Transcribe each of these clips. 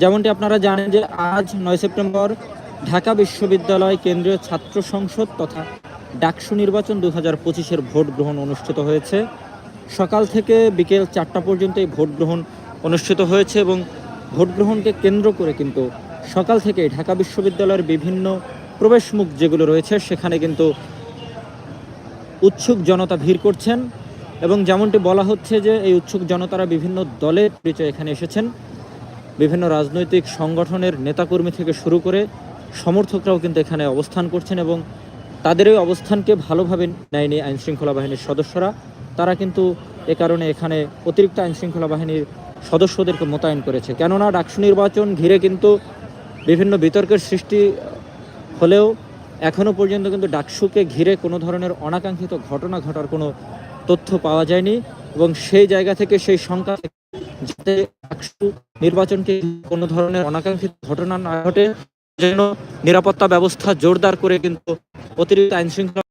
যেমনটি আপনারা জানেন যে আজ নয় সেপ্টেম্বর ঢাকা বিশ্ববিদ্যালয় কেন্দ্রীয় ছাত্র সংসদ তথা ডাকসু নির্বাচন দু হাজার পঁচিশের ভোট গ্রহণ অনুষ্ঠিত হয়েছে। সকাল থেকে বিকেল চারটা পর্যন্ত এই ভোট গ্রহণ অনুষ্ঠিত হয়েছে এবং ভোট গ্রহণকে কেন্দ্র করে কিন্তু সকাল থেকে ঢাকা বিশ্ববিদ্যালয়ের বিভিন্ন প্রবেশমুখ যেগুলো রয়েছে, সেখানে কিন্তু উৎসুক জনতা ভিড় করছেন এবং যেমনটি বলা হচ্ছে যে এই উৎসুক জনতারা বিভিন্ন দলের পরিচয় এখানে এসেছেন। বিভিন্ন রাজনৈতিক সংগঠনের নেতাকর্মী থেকে শুরু করে সমর্থকরাও কিন্তু এখানে অবস্থান করছেন এবং তাদের ওই অবস্থানকে ভালোভাবে নেয়নি আইনশৃঙ্খলা বাহিনীর সদস্যরা। তারা কিন্তু এ কারণে এখানে অতিরিক্ত আইনশৃঙ্খলা বাহিনীর সদস্যদেরকে মোতায়েন করেছে। কেননা ডাকসু নির্বাচন ঘিরে কিন্তু বিভিন্ন বিতর্কের সৃষ্টি হলেও এখনও পর্যন্ত কিন্তু ডাকসুকে ঘিরে কোনো ধরনের অনাকাঙ্ক্ষিত ঘটনা ঘটার কোনো তথ্য পাওয়া যায়নি এবং সেই জায়গা থেকে সেই থেকে যাতে নির্বাচনকে কোনো ধরনের অনাকাঙ্ক্ষিত ঘটনা না ঘটে, যেন নিরাপত্তা ব্যবস্থা জোরদার করে কিন্তু অতিরিক্ত আইন শৃঙ্খলা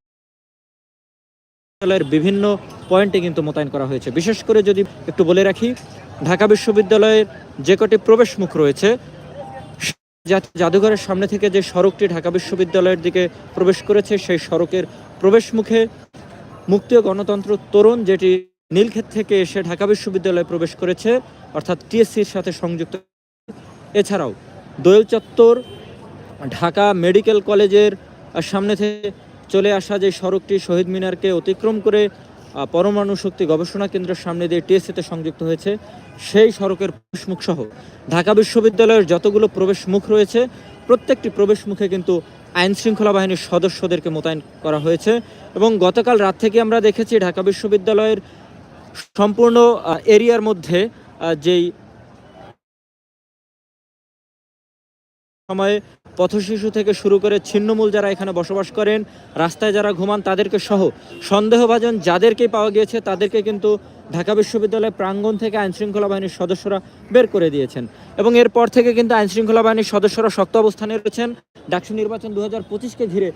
বিভিন্ন পয়েন্টে কিন্তু মোতায়েন করা হয়েছে। বিশেষ করে যদি একটু বলে রাখি, ঢাকা বিশ্ববিদ্যালয়ের যে কটি প্রবেশ মুখ রয়েছে জাদুঘরের সামনে থেকে যে সড়কটি ঢাকা বিশ্ববিদ্যালয়ের দিকে প্রবেশ করেছে, সেই সড়কের প্রবেশ মুখে মুক্তি ও গণতন্ত্র তরুণ, যেটি নীলক্ষেত থেকে এসে ঢাকা বিশ্ববিদ্যালয়ে প্রবেশ করেছে, অর্থাৎ টিএসসির সাথে সংযুক্ত। এছাড়াও দোয়েল চত্বর, ঢাকা মেডিকেল কলেজের সামনে থেকে চলে আসা যে সড়কটি শহীদ মিনারকে অতিক্রম করে পরমাণু শক্তি গবেষণা কেন্দ্রের সামনে দিয়ে টিএসসিতে সংযুক্ত হয়েছে, সেই সড়কের প্রবেশমুখ সহ। ঢাকা বিশ্ববিদ্যালয়ের যতগুলো প্রবেশ মুখ রয়েছে, প্রত্যেকটি প্রবেশ মুখে কিন্তু আইন শৃঙ্খলা বাহিনীর সদস্যদেরকে মোতায়েন করা হয়েছে। এবং গতকাল রাত থেকে আমরা দেখেছি ঢাকা বিশ্ববিদ্যালয়ের সম্পূর্ণ এরিয়ার মধ্যে যেই সময়ে পথশিশু থেকে শুরু করে ছিন্নমূল যারা এখানে বসবাস করেন, রাস্তায় যারা ঘুমান তাদেরকে সহ সন্দেহভাজন যাদেরকে পাওয়া গিয়েছে তাদেরকে কিন্তু ঢাকা বিশ্ববিদ্যালয় প্রাঙ্গণ থেকে আইনশৃঙ্খলা বাহিনীর সদস্যরা বের করে দিয়েছেন। এবং এরপর থেকে কিন্তু আইনশৃঙ্খলা বাহিনীর সদস্যরা শক্ত অবস্থানে রয়েছেন। ডাকসু নির্বাচন দু হাজার পঁচিশকে ঘিরে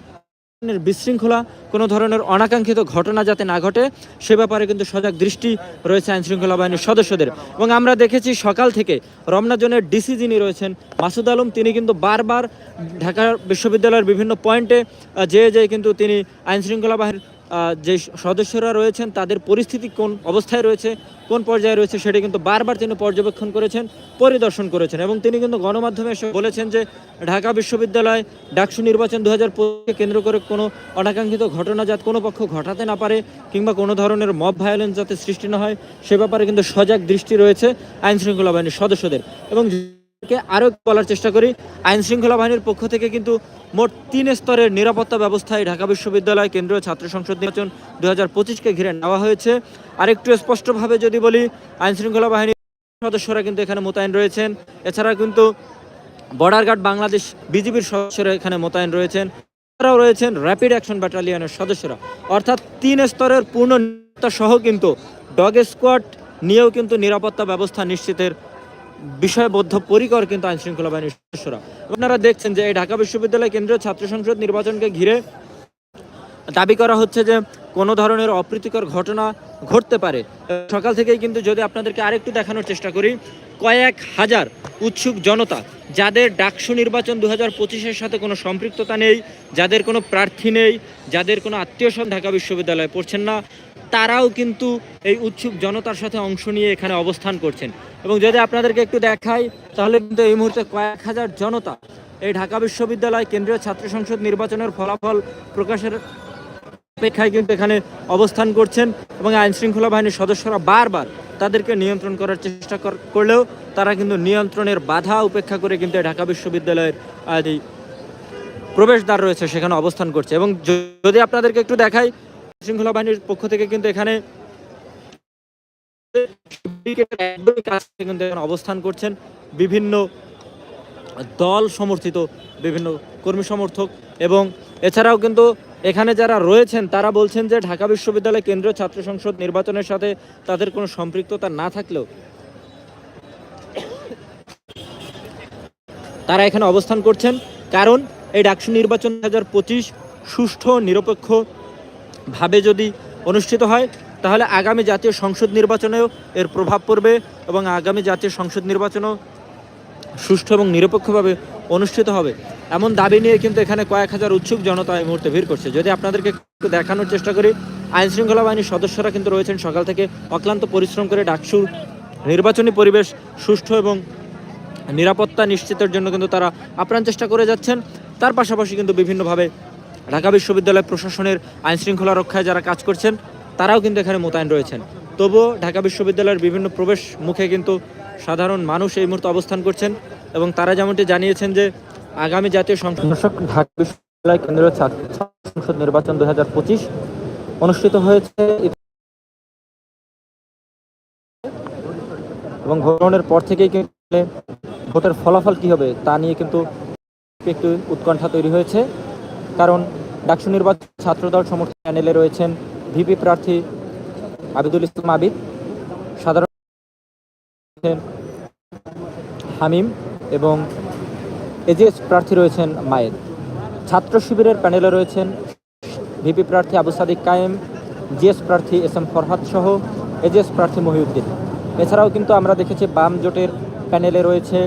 বিশৃঙ্খলা, কোনো ধরনের অনাকাঙ্ক্ষিত ঘটনা যাতে না ঘটে, সে ব্যাপারে কিন্তু সজাগ দৃষ্টি রয়েছে আইনশৃঙ্খলা বাহিনীর সদস্যদের। এবং আমরা দেখেছি সকাল থেকে রমনা জোনের ডিসি যিনি রয়েছেন, মাসুদ আলম, তিনি কিন্তু বারবার ঢাকা বিশ্ববিদ্যালয়ের বিভিন্ন পয়েন্টে যেয়ে যেয়ে কিন্তু তিনি আইনশৃঙ্খলা বাহিনীর যে সদস্যরা রয়েছেন, তাদের পরিস্থিতি কোন অবস্থায় রয়েছে, কোন পর্যায়ে রয়েছে, সেটা কিন্তু বারবার তিনি পর্যবেক্ষণ করেছেন, পরিদর্শন করেছেন এবং তিনি কিন্তু গণমাধ্যমে বলেছেন যে ঢাকা বিশ্ববিদ্যালয় ডাকসু নির্বাচন দু হাজার কেন্দ্র করে কোনো অনাকাঙ্ক্ষিত ঘটনা যাতে কোনো পক্ষ ঘটাতে না পারে কিংবা কোনো ধরনের মব ভায়োলেন্স যাতে সৃষ্টি না হয়, সে ব্যাপারে কিন্তু সজাগ দৃষ্টি রয়েছে আইনশৃঙ্খলা বাহিনীর সদস্যদের এবং কে আরও বলার চেষ্টা করি। আইন শৃঙ্খলা বাহিনীর পক্ষ থেকে কিন্তু মোট তিন স্তরের নিরাপত্তা ব্যবস্থায় ঢাকা বিশ্ববিদ্যালয় কেন্দ্রীয় ছাত্র সংসদ নির্বাচন দু হাজার পঁচিশকে ঘিরে নেওয়া হয়েছে। আরেকটু স্পষ্টভাবে যদি বলি, আইন শৃঙ্খলা বাহিনীর সদস্যরা কিন্তু এখানে মোতায়েন রয়েছেন। এছাড়া কিন্তু বর্ডার গার্ড বাংলাদেশ বিজিবির সদস্যরা এখানে মোতায়েন রয়েছেন। এছাড়াও রয়েছেন র্যাপিড অ্যাকশন ব্যাটালিয়নের সদস্যরা। অর্থাৎ তিন স্তরের পূর্ণ সহ কিন্তু ডগ স্কোয়াড নিয়েও কিন্তু নিরাপত্তা ব্যবস্থা নিশ্চিতের বিষয়বদ্ধ পরিকর কিন্তু আইন শৃঙ্খলা বাহিনীর সদস্যরা। আপনারা দেখছেন যে এই ঢাকা বিশ্ববিদ্যালয় কেন্দ্রীয় ছাত্র সংসদ নির্বাচনকে ঘিরে দাবি করা হচ্ছে যে কোনো ধরনের অপ্রীতিকর ঘটনা ঘটতে পারে। সকাল থেকেই কিন্তু যদি আপনাদেরকে আরেকটু দেখানোর চেষ্টা করি, কয়েক হাজার উৎসুক জনতা যাদের ডাকসু নির্বাচন দু হাজার সাথে কোনো সম্পৃক্ততা নেই, যাদের কোনো প্রার্থী নেই, যাদের কোনো আত্মীয় স্বজন ঢাকা বিশ্ববিদ্যালয়ে পড়ছেন না তারাও কিন্তু এই উৎসুক জনতার সাথে অংশ নিয়ে এখানে অবস্থান করছেন। এবং যদি আপনাদেরকে একটু দেখাই, তাহলে কিন্তু এই মুহূর্তে কয়েক হাজার জনতা এই ঢাকা বিশ্ববিদ্যালয় কেন্দ্রীয় ছাত্র সংসদ নির্বাচনের ফলাফল প্রকাশের অপেক্ষায় কিন্তু এখানে অবস্থান করছেন এবং আইন শৃঙ্খলা বাহিনীর সদস্যরা বারবার তাদেরকে নিয়ন্ত্রণ করার চেষ্টা কর- করলেও তারা কিন্তু নিয়ন্ত্রণের বাধা উপেক্ষা করে কিন্তু ঢাকা বিশ্ববিদ্যালয়ের প্রবেশদ্বার রয়েছে, সেখানে অবস্থান করছে। এবং যদি আপনাদেরকে একটু দেখাই শৃঙ্খলা বাহিনীর পক্ষ থেকে কিন্তু এখানে অবস্থান করছেন বিভিন্ন দল সমর্থিত, বিভিন্ন কর্মী সমর্থক। এবং এছাড়াও কিন্তু এখানে যারা রয়েছেন, তারা বলছেন যে ঢাকা বিশ্ববিদ্যালয় কেন্দ্রীয় ছাত্র সংসদ নির্বাচনের সাথে তাদের কোনো সম্পৃক্ততা না থাকলেও তারা এখানে অবস্থান করছেন। কারণ এই ডাকসু নির্বাচন দু হাজার পঁচিশ সুষ্ঠু, নিরপেক্ষ ভাবে যদি অনুষ্ঠিত হয়, তাহলে আগামী জাতীয় সংসদ নির্বাচনেও এর প্রভাব পড়বে এবং আগামী জাতীয় সংসদ নির্বাচনেও সুষ্ঠু এবং নিরপেক্ষভাবে অনুষ্ঠিত হবে। এমন দাবি নিয়ে কিন্তু এখানে কয়েক হাজার উৎসুক জনতা এই মুহূর্তে ভিড় করছে। যদি আপনাদেরকে একটু দেখানোর চেষ্টা করি আইন শৃঙ্খলা বাহিনীর সদস্যরা কিন্তু রয়েছেন সকাল থেকে অক্লান্ত পরিশ্রম করে ডাকসুর নির্বাচনী পরিবেশ সুষ্ঠু এবং নিরাপত্তা নিশ্চিতের জন্য কিন্তু তারা আপ্রাণ চেষ্টা করে যাচ্ছেন। তার পাশাপাশি কিন্তু বিভিন্নভাবে ঢাকা বিশ্ববিদ্যালয় প্রশাসনের আইন শৃঙ্খলা রক্ষায় যারা কাজ করছেন, তারাও কিন্তু এখানে মোতায়েন রয়েছেন। তবুও ঢাকা বিশ্ববিদ্যালয়ের বিভিন্ন প্রবেশ মুখে কিন্তু সাধারণ মানুষ এই মুহূর্তে অবস্থান করছেন এবং তারা যেমনটি জানিয়েছেন যে আগামী জাতীয় সংসদ ঢাকা বিশ্ববিদ্যালয় কেন্দ্রীয় ছাত্র সংসদ নির্বাচন দুই হাজার পঁচিশ অনুষ্ঠিত হয়েছে। এবং ভোটের পর থেকেই কিন্তু ভোটের ফলাফল কি হবে তা নিয়ে কিন্তু একটু উৎকণ্ঠা তৈরি হয়েছে। কারণ ডাকসু নির্বাচন ছাত্রদল সমর্থন প্যানেলে রয়েছেন ভিপি প্রার্থী আবিদুল ইসলাম আবিদ, সাধারণ হামিম এবং এজিএস প্রার্থী রয়েছেন মায়ের ছাত্র শিবিরের প্যানেলে রয়েছেন ভিপি প্রার্থী আবু সাদিক কায়েম, জিএস প্রার্থী এস এম ফরহাদ সহ এজিএস প্রার্থী মহিউদ্দিন। এছাড়াও কিন্তু আমরা দেখেছি বাম জোটের প্যানেলে রয়েছে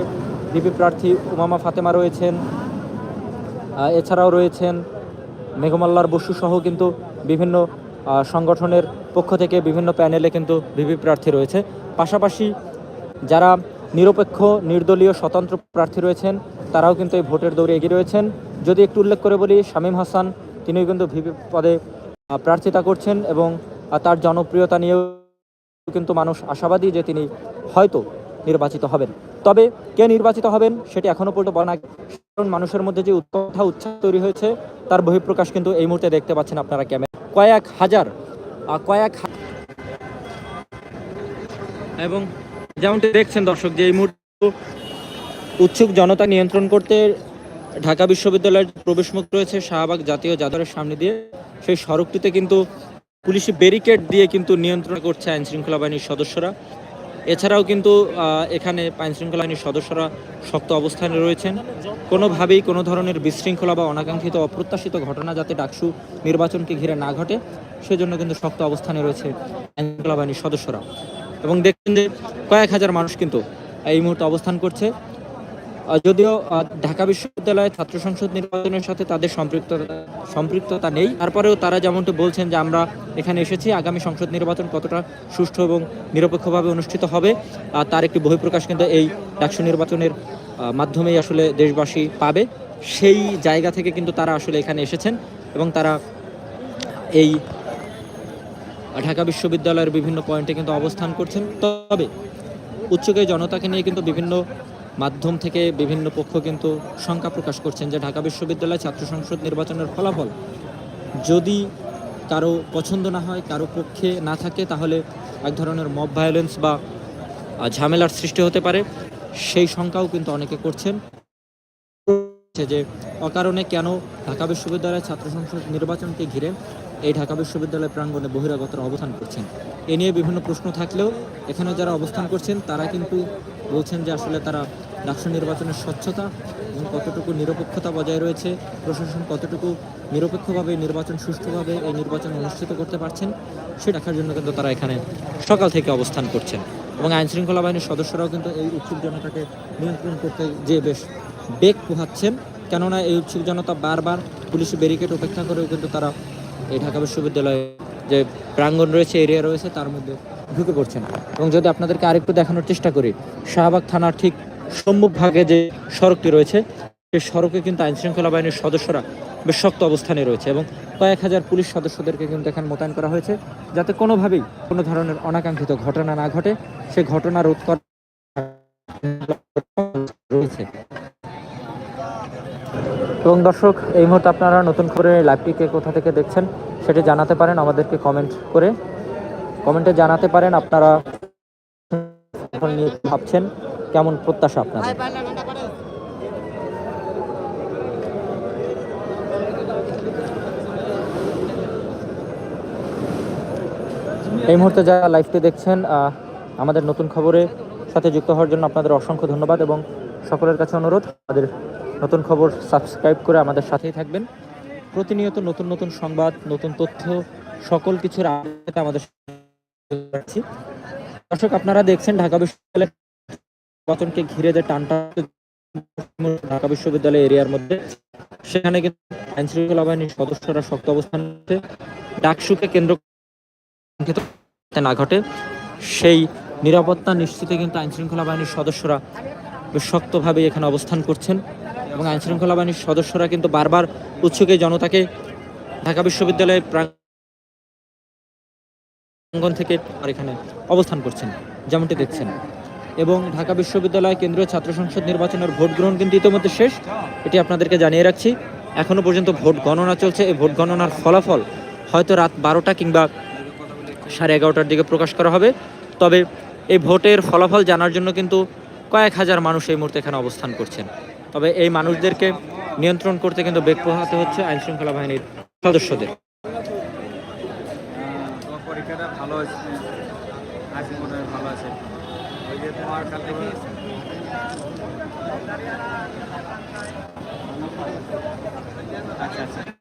ভিপি প্রার্থী উমামা ফাতেমা রয়েছেন এছাড়াও রয়েছেন মেঘমাল্লার বসু সহ কিন্তু বিভিন্ন সংগঠনের পক্ষ থেকে বিভিন্ন প্যানেলে কিন্তু ভিভি প্রার্থী রয়েছে। পাশাপাশি যারা নিরপেক্ষ, নির্দলীয়, স্বতন্ত্র প্রার্থী রয়েছেন, তারাও কিন্তু এই ভোটের দৌড়ে এগিয়ে রয়েছেন। যদি একটু উল্লেখ করে বলি, শামীম হাসান, তিনিও কিন্তু ভিপি পদে প্রার্থিতা করছেন এবং তার জনপ্রিয়তা নিয়েও কিন্তু মানুষ আশাবাদী যে তিনি হয়তো নির্বাচিত হবেন। তবে কে নির্বাচিত হবেন, সেটি এখনও পর্যন্ত বলা না কারণ মানুষের মধ্যে যে উৎকণ্ঠা, উচ্ছ্বাস তৈরি হয়েছে, তার বহিঃপ্রকাশ কিন্তু এই মুহূর্তে দেখতে পাচ্ছেন আপনারা ক্যামেরা কয়েক হাজার কয়েক এবং যেমনটি দেখছেন দর্শক, যে এই মুহূর্তে উৎসুক জনতা নিয়ন্ত্রণ করতে ঢাকা বিশ্ববিদ্যালয়ের প্রবেশমুখ রয়েছে শাহবাগ জাতীয় জাদরের সামনে দিয়ে। সেই সড়কটিতে কিন্তু পুলিশি ব্যারিকেড দিয়ে কিন্তু নিয়ন্ত্রণ করছে আইন শৃঙ্খলা বাহিনীর সদস্যরা। এছাড়াও কিন্তু এখানে আইন শৃঙ্খলা সদস্যরা শক্ত অবস্থানে রয়েছেন। কোনোভাবেই কোনো ধরনের বিশৃঙ্খলা বা অনাকাঙ্ক্ষিত অপ্রত্যাশিত ঘটনা যাতে ডাকসু নির্বাচনকে ঘিরে না ঘটে, সেজন্য কিন্তু শক্ত অবস্থানে রয়েছে আইন শৃঙ্খলা বাহিনীর সদস্যরা। এবং দেখছেন যে কয়েক হাজার মানুষ কিন্তু এই মুহূর্তে অবস্থান করছে। যদিও ঢাকা বিশ্ববিদ্যালয়ে ছাত্র সংসদ নির্বাচনের সাথে তাদের সম্পৃক্ততা সম্পৃক্ততা নেই। তারপরেও তারা যেমনটি বলছেন যে আমরা এখানে এসেছি, আগামী সংসদ নির্বাচন কতটা সুষ্ঠু এবং নিরপেক্ষভাবে অনুষ্ঠিত হবে আর তার একটি বহিঃপ্রকাশ কিন্তু এই ডাকসু নির্বাচনের মাধ্যমেই আসলে দেশবাসী পাবে। সেই জায়গা থেকে কিন্তু তারা আসলে এখানে এসেছেন এবং তারা এই ঢাকা বিশ্ববিদ্যালয়ের বিভিন্ন পয়েন্টে কিন্তু অবস্থান করছেন। তবে উচ্চকে জনতাকে নিয়ে কিন্তু বিভিন্ন মাধ্যম থেকে বিভিন্ন পক্ষ কিন্তু শঙ্কা প্রকাশ করছেন যে ঢাকা বিশ্ববিদ্যালয় ছাত্র সংসদ নির্বাচনের ফলাফল যদি কারও পছন্দ না হয়, কারও পক্ষে না থাকে, তাহলে এক ধরনের মব ভায়োলেন্স বা ঝামেলার সৃষ্টি হতে পারে। সেই শঙ্কাও কিন্তু অনেকে করছেন। যে অকারণে কেন ঢাকা বিশ্ববিদ্যালয়ের ছাত্র সংসদ নির্বাচনকে ঘিরে এই ঢাকা বিশ্ববিদ্যালয় প্রাঙ্গণে বহিরাগতরা অবস্থান করছেন। এ নিয়ে বিভিন্ন প্রশ্ন থাকলেও এখানে যারা অবস্থান করছেন, তারা কিন্তু বলছেন যে আসলে তারা ডাকসু নির্বাচনের স্বচ্ছতা এবং কতটুকু নিরপেক্ষতা বজায় রয়েছে, প্রশাসন কতটুকু নিরপেক্ষভাবে নির্বাচন সুষ্ঠুভাবে এই নির্বাচন অনুষ্ঠিত করতে পারছেন, সে দেখার জন্য কিন্তু তারা এখানে সকাল থেকে অবস্থান করছেন। এবং আইন শৃঙ্খলা বাহিনীর সদস্যরাও কিন্তু এই উৎসুক জনতাকে নিয়ন্ত্রণ করতে যে বেশ বেগ পোহাচ্ছেন। কেননা এই উৎসুক জনতা বারবার পুলিশি ব্যারিকেড উপেক্ষা করেও কিন্তু তারা এই ঢাকা বিশ্ববিদ্যালয়ে যে প্রাঙ্গণ রয়েছে এরিয়া রয়েছে, তার মধ্যে ঢুকে পড়ছেন। এবং যদি আপনাদেরকে আরেকটু দেখানোর চেষ্টা করি, শাহবাগ থানার ঠিক সম্মুখ ভাগে যে সড়কটি রয়েছে, সেই সড়কে কিন্তু আইন শৃঙ্খলা বাহিনীর সদস্যরা বেশ শক্ত অবস্থানে রয়েছে এবং কয়েক হাজার পুলিশ সদস্যদেরকে কিন্তু এখানে মোতায়েন করা হয়েছে, যাতে কোনোভাবেই কোনো ধরনের অনাকাঙ্ক্ষিত ঘটনা না ঘটে। সে ঘটনা রোধ করা রয়েছে। এবং দর্শক, এই মুহূর্তে আপনারা নতুন করে লাইভটিকে কোথা থেকে দেখছেন সেটি জানাতে পারেন আমাদেরকে কমেন্ট করে। কমেন্টে জানাতে পারেন আপনারা নিয়ে ভাবছেন, কেমন প্রত্যাশা আপনার এই মুহূর্তে যারা লাইভটি দেখছেন আমাদের নতুন খবরে সাথে যুক্ত হওয়ার জন্য আপনাদের অসংখ্য ধন্যবাদ এবং সকলের কাছে অনুরোধ, আমাদের নতুন খবর সাবস্ক্রাইব করে আমাদের সাথেই থাকবেন। প্রতিনিয়ত নতুন নতুন সংবাদ, নতুন তথ্য, সকল কিছুর আপডেট আমাদের দর্শক, আপনারা দেখছেন ঢাকা বিশ্ববিদ্যালয় নির্বাচনকে ঘিরে যে টানটা ঢাকা বিশ্ববিদ্যালয় এরিয়ার মধ্যে, সেখানে কিন্তু আইন শৃঙ্খলা বাহিনীর সদস্যরা শক্ত অবস্থান ডাকসুকে কেন্দ্র না ঘটে, সেই নিরাপত্তা নিশ্চিতে কিন্তু আইন শৃঙ্খলা বাহিনীর সদস্যরা শক্তভাবে এখানে অবস্থান করছেন। এবং আইন শৃঙ্খলা বাহিনীর সদস্যরা কিন্তু বারবার উৎসুকে জনতাকে ঢাকা বিশ্ববিদ্যালয়ের প্রাঙ্গণ থেকে আর এখানে অবস্থান করছেন, যেমনটি দেখছেন। এবং ঢাকা বিশ্ববিদ্যালয় কেন্দ্রীয় ছাত্র সংসদ নির্বাচনের ভোট গ্রহণ কিন্তু ইতিমধ্যে শেষ। এটি আপনাদেরকে জানিয়ে রাখছি, এখনও পর্যন্ত ভোট গণনা চলছে। এই ভোট গণনার ফলাফল হয়তো রাত বারোটা কিংবা সাড়ে এগারোটার দিকে প্রকাশ করা হবে। তবে এই ভোটের ফলাফল জানার জন্য কিন্তু কয়েক হাজার মানুষ এই মুহূর্তে এখানে অবস্থান করছেন। তবে এই মানুষদেরকে নিয়ন্ত্রণ করতে কিন্তু বেগ পোহাতে হচ্ছে আইন শৃঙ্খলা বাহিনীর সদস্যদের। আচ্ছা আচ্ছা।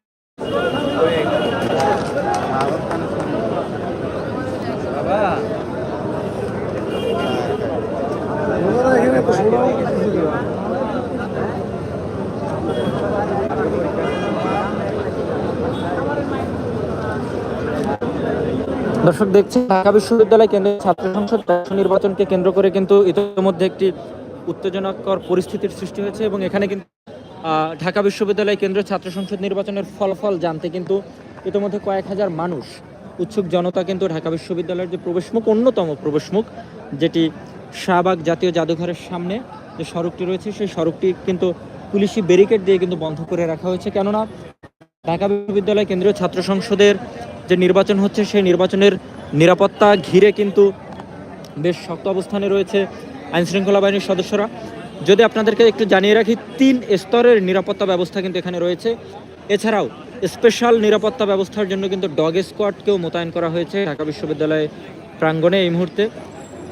দর্শক দেখছেন, ঢাকা বিশ্ববিদ্যালয় কেন্দ্রীয় ছাত্র সংসদ নির্বাচনকে কেন্দ্র করে কিন্তু ইতিমধ্যে একটি উত্তেজনাকর পরিস্থিতির সৃষ্টি হয়েছে এবং এখানে কিন্তু ঢাকা বিশ্ববিদ্যালয় কেন্দ্রীয় ছাত্র সংসদ নির্বাচনের ফলাফল জানতে কিন্তু ইতিমধ্যে কয়েক হাজার মানুষ, উৎসুক জনতা কিন্তু ঢাকা বিশ্ববিদ্যালয়ের যে প্রবেশমুখ, অন্যতম প্রবেশমুখ, যেটি শাহবাগ জাতীয় জাদুঘরের সামনে যে সড়কটি রয়েছে, সেই সড়কটি কিন্তু পুলিশি ব্যারিকেড দিয়ে কিন্তু বন্ধ করে রাখা হয়েছে। কেননা ঢাকা বিশ্ববিদ্যালয় কেন্দ্রীয় ছাত্র সংসদের যে নির্বাচন হচ্ছে, সেই নির্বাচনের নিরাপত্তা ঘিরে কিন্তু বেশ শক্ত অবস্থানে রয়েছে আইন শৃঙ্খলা বাহিনীর সদস্যরা। যদি আপনাদেরকে একটু জানিয়ে রাখি, তিন স্তরের নিরাপত্তা ব্যবস্থা কিন্তু এখানে রয়েছে। এছাড়াও স্পেশাল নিরাপত্তা ব্যবস্থার জন্য কিন্তু ডগ স্কোয়াডকেও মোতায়েন করা হয়েছে ঢাকা বিশ্ববিদ্যালয় প্রাঙ্গণে এই মুহূর্তে।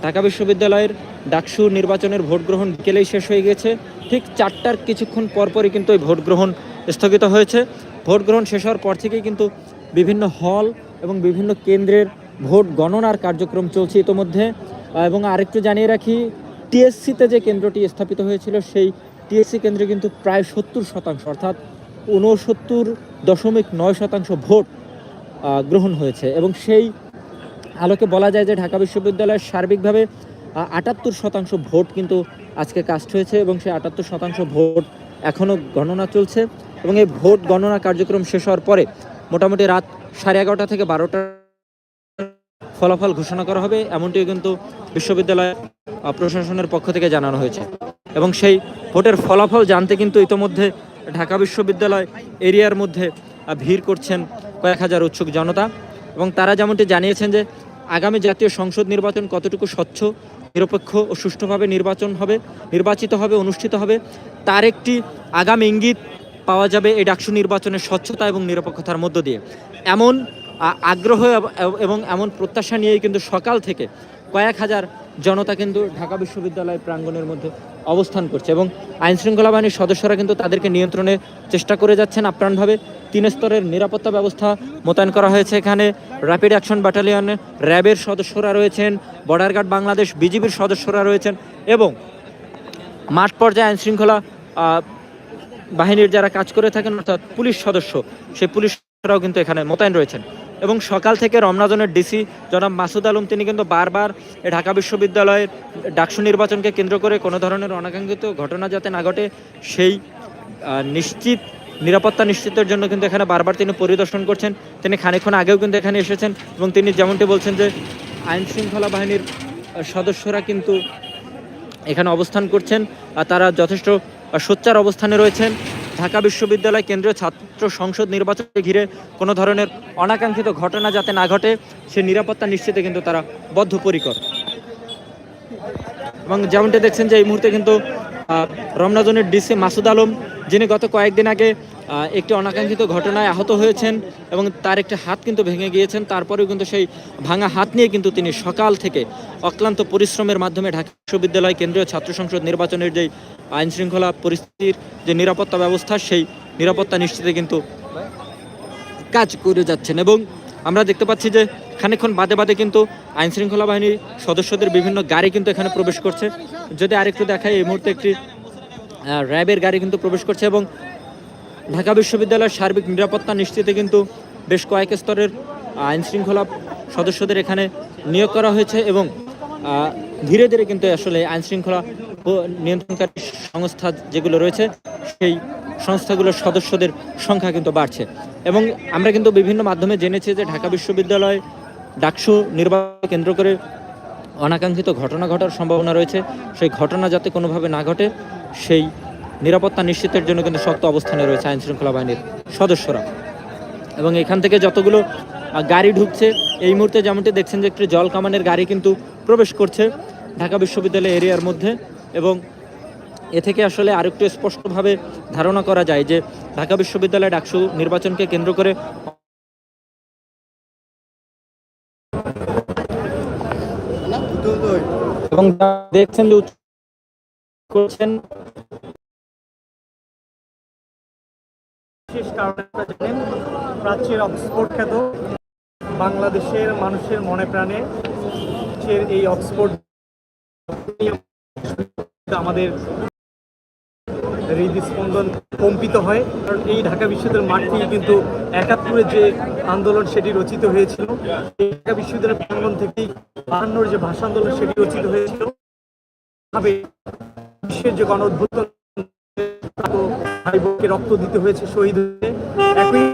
ঢাকা বিশ্ববিদ্যালয়ের ডাকসু নির্বাচনের ভোট গ্রহণ বিকেলেই শেষ হয়ে গেছে ঠিক চারটার কিছুক্ষণ পরপরই কিন্তু এই ভোট গ্রহণ স্থগিত হয়েছে। ভোট গ্রহণ শেষ হওয়ার পর থেকেই কিন্তু বিভিন্ন হল এবং বিভিন্ন কেন্দ্রের ভোট গণনার কার্যক্রম চলছে ইতোমধ্যে। এবং আরেকটু জানিয়ে রাখি, টিএসসিতে যে কেন্দ্রটি স্থাপিত হয়েছিল, সেই টিএসসি কেন্দ্রে কিন্তু প্রায় সত্তর শতাংশ, অর্থাৎ ঊনসত্তর দশমিক নয় শতাংশ ভোট গ্রহণ হয়েছে। এবং সেই আলোকে বলা যায় যে ঢাকা বিশ্ববিদ্যালয়ের সার্বিকভাবে আটাত্তর শতাংশ ভোট কিন্তু আজকে কাস্ট হয়েছে এবং সেই আটাত্তর শতাংশ ভোট এখনও গণনা চলছে। এবং এই ভোট গণনা কার্যক্রম শেষ হওয়ার পরে মোটামুটি রাত সাড়ে এগারোটা থেকে বারোটা ফলাফল ঘোষণা করা হবে, এমনটিও কিন্তু বিশ্ববিদ্যালয় প্রশাসনের পক্ষ থেকে জানানো হয়েছে। এবং সেই ভোটের ফলাফল জানতে কিন্তু ইতোমধ্যে ঢাকা বিশ্ববিদ্যালয় এরিয়ার মধ্যে ভিড় করছেন কয়েক হাজার উৎসুক জনতা। এবং তারা যেমনটি জানিয়েছেন যে আগামী জাতীয় সংসদ নির্বাচন কতটুকু স্বচ্ছ, নিরপেক্ষ ও সুষ্ঠুভাবে নির্বাচন হবে, নির্বাচিত হবে, অনুষ্ঠিত হবে, তার একটি আগাম ইঙ্গিত পাওয়া যাবে এই ডাকসু নির্বাচনের স্বচ্ছতা এবং নিরপেক্ষতার মধ্য দিয়ে। এমন আগ্রহ এবং এমন প্রত্যাশা নিয়েই কিন্তু সকাল থেকে কয়েক হাজার জনতা কিন্তু ঢাকা বিশ্ববিদ্যালয় প্রাঙ্গণের মধ্যে অবস্থান করছে এবং আইন শৃঙ্খলা বাহিনীর সদস্যরা কিন্তু তাদেরকে নিয়ন্ত্রণের চেষ্টা করে যাচ্ছেন আপ্রাণভাবে। তিন স্তরের নিরাপত্তা ব্যবস্থা মোতায়েন করা হয়েছে এখানে। র্যাপিড অ্যাকশন ব্যাটালিয়ন র্যাবের সদস্যরা রয়েছেন বর্ডার গার্ড বাংলাদেশ বিজিবির সদস্যরা রয়েছেন এবং মাঠ পর্যায়ে আইন শৃঙ্খলা আহ, বাহিনীর যারা কাজ করে থাকেন, অর্থাৎ পুলিশ সদস্য, সেই পুলিশরাও কিন্তু এখানে মোতায়েন রয়েছেন। এবং সকাল থেকে রমনাজনের ডিসি জনাব মাসুদ আলম, তিনি কিন্তু বারবার ঢাকা বিশ্ববিদ্যালয়ের ডাকসু নির্বাচনকে কেন্দ্র করে কোনো ধরনের অনাকাঙ্ক্ষিত ঘটনা যাতে না ঘটে, সেই নিশ্চিত, নিরাপত্তা নিশ্চিতের জন্য কিন্তু এখানে বারবার তিনি পরিদর্শন করছেন। তিনি খানিক্ষণ আগেও কিন্তু এখানে এসেছেন এবং তিনি যেমনটি বলছেন যে আইন শৃঙ্খলা বাহিনীর সদস্যরা কিন্তু এখানে অবস্থান করছেন, আর তারা যথেষ্ট সোচ্চার অবস্থানে রয়েছেন ঢাকা বিশ্ববিদ্যালয় কেন্দ্রীয় ছাত্র সংসদ নির্বাচনকে ঘিরে কোনো ধরনের অনাকাঙ্ক্ষিত ঘটনা যাতে না ঘটে, সে নিরাপত্তা নিশ্চিতে কিন্তু তারা বদ্ধপরিকর। এবং যেমনটি দেখছেন যে এই মুহূর্তে কিন্তু রমনাজনের ডিসি মাসুদ আলম, যিনি গত কয়েকদিন আগে একটি অনাকাঙ্ক্ষিত ঘটনায় আহত হয়েছেন এবং তার একটি হাত কিন্তু ভেঙে গিয়েছেন। তারপরেও কিন্তু সেই ভাঙা হাত নিয়ে কিন্তু তিনি সকাল থেকে অক্লান্ত পরিশ্রমের মাধ্যমে ঢাকা বিশ্ববিদ্যালয় কেন্দ্রীয় ছাত্র সংসদ নির্বাচনের যেই আইন শৃঙ্খলা পরিস্থিতির যে নিরাপত্তা ব্যবস্থা, সেই নিরাপত্তা নিশ্চিতে কিন্তু কাজ করে যাচ্ছেন এবং আমরা দেখতে পাচ্ছি যে খানিকক্ষণ বাদে বাদে কিন্তু আইন শৃঙ্খলা বাহিনীর সদস্যদের বিভিন্ন গাড়ি কিন্তু এখানে প্রবেশ করছে। যদি আরেকটু দেখায় এই মুহূর্তে একটি র্যাবের গাড়ি কিন্তু প্রবেশ করছে এবং ঢাকা বিশ্ববিদ্যালয়ের সার্বিক নিরাপত্তা নিশ্চিতে কিন্তু বেশ কয়েক স্তরের আইন শৃঙ্খলা সদস্যদের এখানে নিয়োগ করা হয়েছে এবং ধীরে ধীরে কিন্তু আসলে আইন শৃঙ্খলা নিয়ন্ত্রণকারী সংস্থা যেগুলো রয়েছে, সেই সংস্থাগুলোর সদস্যদের সংখ্যা কিন্তু বাড়ছে। এবং আমরা কিন্তু বিভিন্ন মাধ্যমে জেনেছি যে ঢাকা বিশ্ববিদ্যালয় ডাকসু নির্বাচন কেন্দ্র করে অনাকাঙ্ক্ষিত ঘটনা ঘটার সম্ভাবনা রয়েছে। সেই ঘটনা যাতে কোনোভাবে না ঘটে, সেই নিরাপত্তা নিশ্চিতের জন্য কিন্তু শক্ত অবস্থানে রয়েছে আইন শৃঙ্খলা বাহিনীর সদস্যরা। এবং এখান থেকে যতগুলো গাড়ি ঢুকছে, এই মুহূর্তে যেমনটি দেখছেন যে একটি জল কামানের গাড়ি কিন্তু প্রবেশ করছে ঢাকা বিশ্ববিদ্যালয় এরিয়ার মধ্যে এবং এ থেকে আসলে আরেকটু স্পষ্টভাবে ধারণা করা যায় যে ঢাকা বিশ্ববিদ্যালয় ডাকসু নির্বাচনকে কেন্দ্র করে এবং দেখছেন যে করছেন। বিশেষ কারণ প্রাচ্যের অক্সফোর্ড খ্যাত বাংলাদেশের মানুষের মনে প্রাণে এই অক্সফোর্ড আমাদের হৃদস্পন্দন কম্পিত হয়। কারণ এই ঢাকা বিশ্ববিদ্যালয়ের মাঠ থেকে কিন্তু একাত্তরের যে আন্দোলন সেটি রচিত হয়েছিল ঢাকা বিশ্ববিদ্যালয়ের প্রাঙ্গণ থেকেই বাহান্নর যে ভাষা আন্দোলন সেটি রচিত হয়েছিল। বিশ্বের যে গণ অভ্যুত্থান রক্ত দিতে হয়েছে শহীদ হয়ে। একই